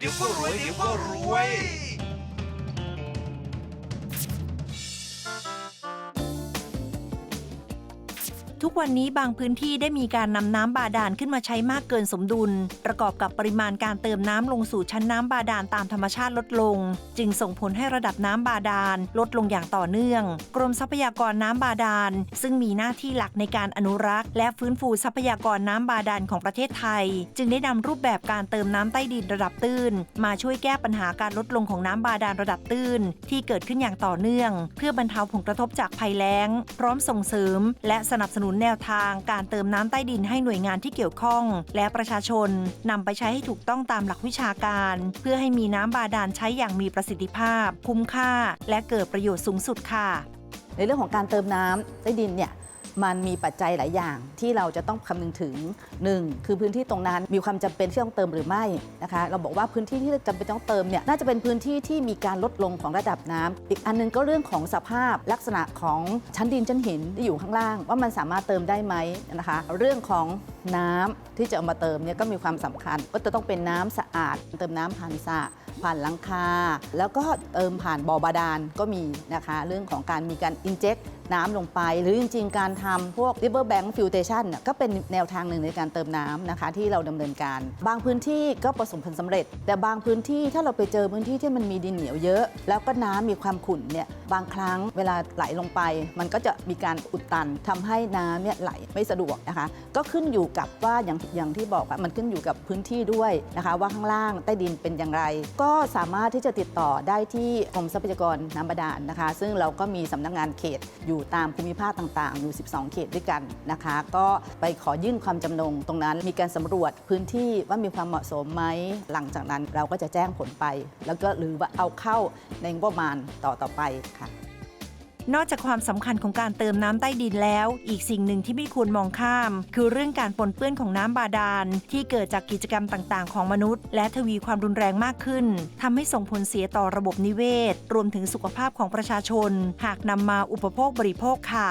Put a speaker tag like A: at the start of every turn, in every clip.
A: เดี๋ยวก็รวยเดี๋ยวก็รวย
B: ทุกวันนี้บางพื้นที่ได้มีการนำน้ำบาดาลขึ้นมาใช้มากเกินสมดุล ประกอบกับปริมาณการเติมน้ำลงสู่ชั้นน้ำบาดาลตามธรรมชาติลดลง จึงส่งผลให้ระดับน้ำบาดาลลดลงอย่างต่อเนื่อง กรมทรัพยากรน้ำบาดาล ซึ่งมีหน้าที่หลักในการอนุรักษ์ และฟื้นฟูทรัพยากรน้ำบาดาลของประเทศไทย จึงได้นำรูปแบบการเติมน้ำใต้ดินระดับตื้น มาช่วยแก้ปัญหาการลดลงของน้ำบาดาลระดับตื้น ที่เกิดขึ้นอย่างต่อเนื่อง เพื่อบรรเทาผลกระทบจากภัยแล้ง พร้อมส่งเสริม และสนับสนุนแนวทางการเติมน้ำใต้ดินให้หน่วยงานที่เกี่ยวข้อง และประชาชนนำไปใช้ให้ถูกต้องตามหลักวิชาการ เพื่อให้มีน้ำบาดาลใช้อย่างมีประสิทธิภาพ คุ้มค่า และเกิดประโยชน์สูงสุดค่ะ
C: ในเรื่องของการเติมน้ำใต้ดินเนี่ย มันมีปัจจัยหลายอย่างที่เราจะต้องคำนึงถึง 1. คือพื้นที่ตรงนั้นมีความจำเป็นที่ต้องเติมหรือไม่นะคะ เราบอกว่าพื้นที่ที่จำเป็นต้องเติมเนี่ยน่าจะเป็นพื้นที่ที่มีการลดลงของระดับน้ำอีกอันหนึงก็เรื่องของสภาพลักษณะของชั้นดินชั้นหินที่อยู่ข้างล่าง ว่ามันสามารถเติมได้ไหมนะคะ เรื่องของน้ำที่จะเอามาเติมเนี่ยก็มีความสำคัญ ก็จะต้องเป็นน้ำสะอาด เติมน้ำผ่านสระผ่านหลังคา แล้วก็เติมผ่านบ่อบาดาลก็มีนะคะ เรื่องของการมีการ inject น้ำลงไป หรือจริง ๆ การทำพวก river bank filtration น่ะก็เป็นแนวทางหนึ่งในการเติมน้ำนะคะ ที่เราดำเนินการ บางพื้นที่ก็ประสบผลสำเร็จ แต่บางพื้นที่ถ้าเราไปเจอพื้นที่ที่มันมีดินเหนียวเยอะ แล้วก็น้ำมีความขุ่นเนี่ยบางครั้งเวลาไหลลงไป มันก็จะมีการอุดตันทำให้น้ำเนี่ยไหลไม่สะดวกนะคะ ก็ขึ้นอยู่กับว่าอย่างอย่างที่บอกมันขึ้นอยู่กับพื้นที่ด้วยนะคะ ว่าข้างล่างใต้ดินเป็นอย่างไร ก็สามารถที่จะติดต่อได้ที่กรมทรัพยากรน้ำบาดาลนะคะ ซึ่งเราก็มีสำนักงานเขตอยู่ตามภูมิภาคต่างๆ อยู่ 12 เขตด้วยกันนะคะ ก็ไปขอยื่นความจำนงตรงนั้น มีการสำรวจพื้นที่ว่ามีความเหมาะสมไหมหลังจากนั้นเราก็จะแจ้งผลไป แล้วก็หรือว่าเอาเข้าในงบประมาณต่อต่อไปค่ะ
B: นอกจากความสำคัญของการเติมน้ำใต้ดินแล้ว อีกสิ่งหนึ่งที่ไม่ควรมองข้าม คือเรื่องการปนเปื้อนของน้ำบาดาล ที่เกิดจากกิจกรรมต่างๆ ของมนุษย์ และทวีความรุนแรงมากขึ้นทำให้ส่งผลเสียต่อระบบนิเวศ รวมถึงสุขภาพของประชาชน หากนำมาอุปโภคบริโภคค่ะ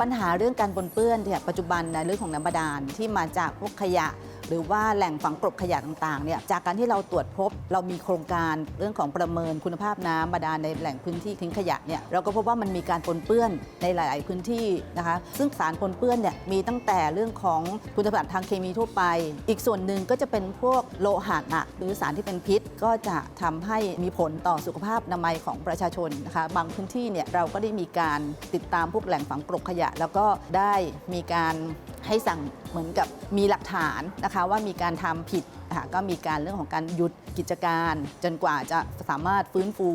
C: ปัญหาเรื่องการปนเปื้อนเนี่ยปัจจุบันในเรื่องของน้ำบาดาลที่มาจากพวกขยะ หรือว่าแหล่งฝังกลบขยะต่างๆเนี่ยจากการที่เราตรวจพบ เรามีโครงการเรื่องของประเมินคุณภาพน้ำบาดาลในแหล่งพื้นที่ทิ้งขยะเนี่ยเราก็พบว่ามันมีการปนเปื้อนในหลาย ๆ พื้นที่นะคะซึ่งสารปนเปื้อนเนี่ยมีตั้งแต่เรื่องของคุณสมบัติทางเคมีทั่วไป อีกส่วนหนึ่งก็จะเป็นพวกโลหะหนักหรือสารที่เป็นพิษ ก็จะทำให้มีผลต่อสุขภาพนามัยของประชาชนนะคะบางพื้นที่เนี่ยเราก็ได้มีการติดตามพวกแหล่งฝังกลบขยะ แล้วก็ได้มีการ ให้สั่งเหมือนกับมีหลักฐานนะคะว่ามีการทำผิดนะคะก็มีการเรื่องของการหยุด กิจการ จนกว่าจะสามารถฟื้นฟู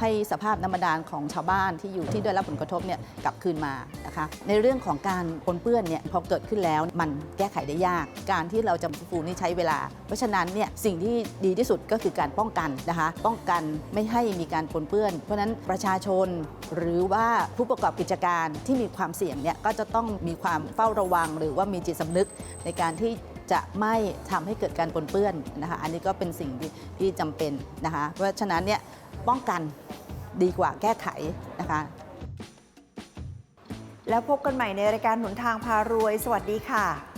C: ให้สภาพน้ำบาดาลของชาวบ้านที่อยู่ที่ได้รับผลกระทบเนี่ยกลับคืนมานะคะในเรื่องของการปนเปื้อนเนี่ยพอเกิดขึ้นแล้วมันแก้ไขได้ยาก การที่เราจะฟื้นฟูนี่ใช้เวลา เพราะฉะนั้นเนี่ยสิ่งที่ดีที่สุดก็คือการป้องกันนะคะ ป้องกันไม่ให้มีการปนเปื้อน เพราะฉะนั้นประชาชนหรือว่าผู้ประกอบกิจการที่มีความเสี่ยงเนี่ยก็จะต้องมีความเฝ้าระวัง หรือว่ามีจิตสำนึกในการที่ จะไม่ทำให้เกิดการปนเปื้อนนะคะ อันนี้ก็เป็นสิ่งที่ที่จำเป็นนะคะ เพราะฉะนั้นเนี่ยป้องกันดีกว่าแก้ไขนะคะ
B: แล้วพบกันใหม่ในรายการหนุนทางพารวย สวัสดีค่ะ